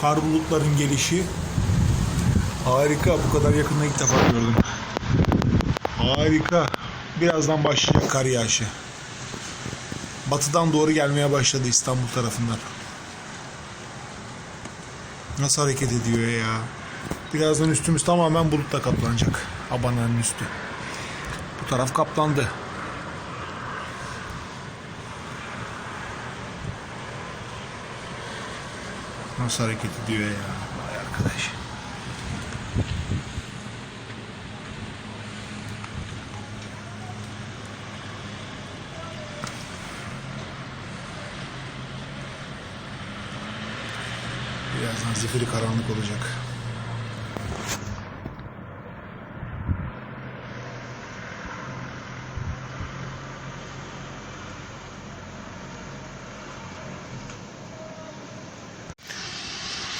Kar bulutların gelişi. Harika. Bu kadar yakında ilk defa gördüm. Harika. Birazdan başlayacak kar yağışı. Batıdan doğru gelmeye başladı İstanbul tarafından. Nasıl hareket ediyor ya? Birazdan üstümüz tamamen bulutla kaplanacak. Abananın üstü. Bu taraf kaplandı. Nasıl hareket ediyor ya? Vay arkadaş. Birazdan zifiri karanlık olacak.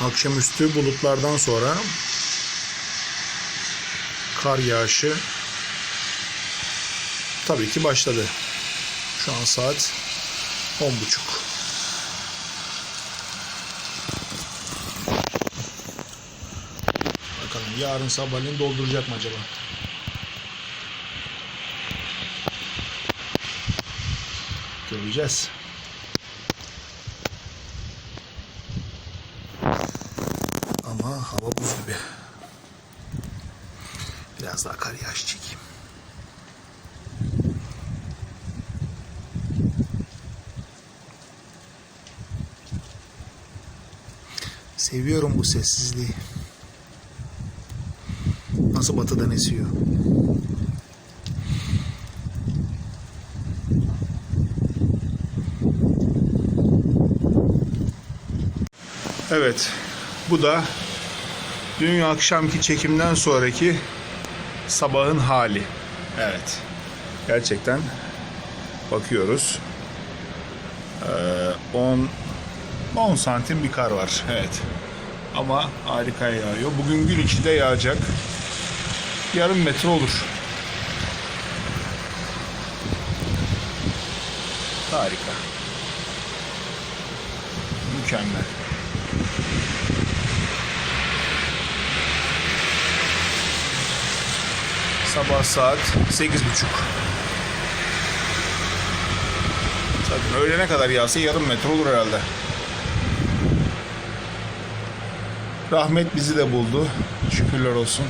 Akşamüstü bulutlardan sonra kar yağışı tabii ki başladı. Şu an saat 10.30. Bakalım yarın sabahleyin dolduracak mı acaba? Göreceğiz. Biraz daha kar yağış çekeyim. Seviyorum bu sessizliği. Nasıl batıdan esiyor. Evet. Bu da dün akşamki çekimden sonraki sabahın hali. Evet. Gerçekten bakıyoruz. Ee, 10 10 santim bir kar var. Evet. Ama harika yağıyor. Bugün gün içinde yağacak. Yarım metre olur. Harika. Mükemmel. Sabah saat sekiz buçuk. Zaten öğlene kadar yağsa yarım metre olur herhalde. Rahmet bizi de buldu. Şükürler olsun.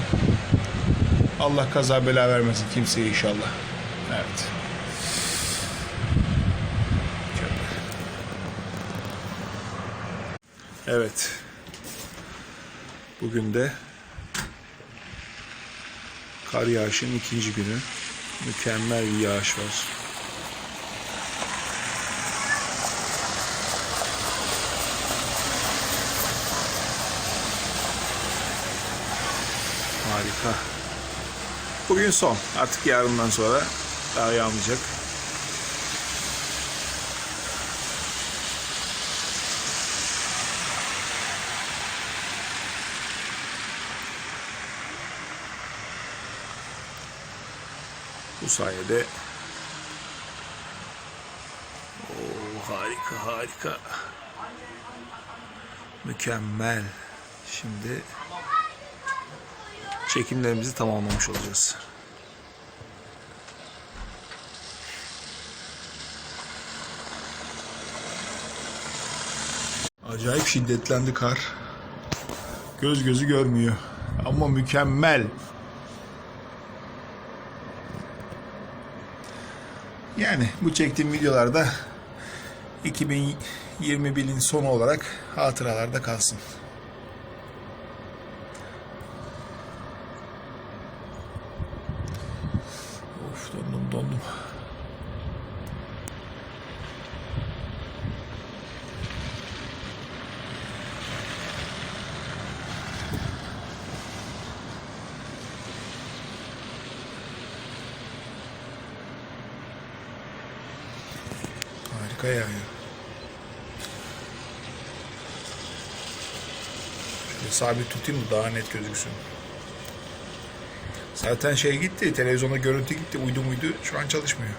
Allah kaza bela vermesin kimseye inşallah. Evet. Evet. Bugün de kar yağışının ikinci günü. Mükemmel bir yağış var. Harika. Bugün son. Artık yarından sonra daha yağmayacak. Bu sayede Oo, harika harika. Mükemmel. Şimdi çekimlerimizi tamamlamış olacağız. Acayip şiddetlendi kar. Göz gözü görmüyor. Ama mükemmel. Yani bu çektiğim videolarda 2021'in sonu olarak hatıralarda kalsın. Of dondum dondum. Harika yağıyor. Şöyle sabit tutayım da daha net gözüksün. Zaten şey gitti, televizyonda görüntü gitti, uydu muydu şu an çalışmıyor.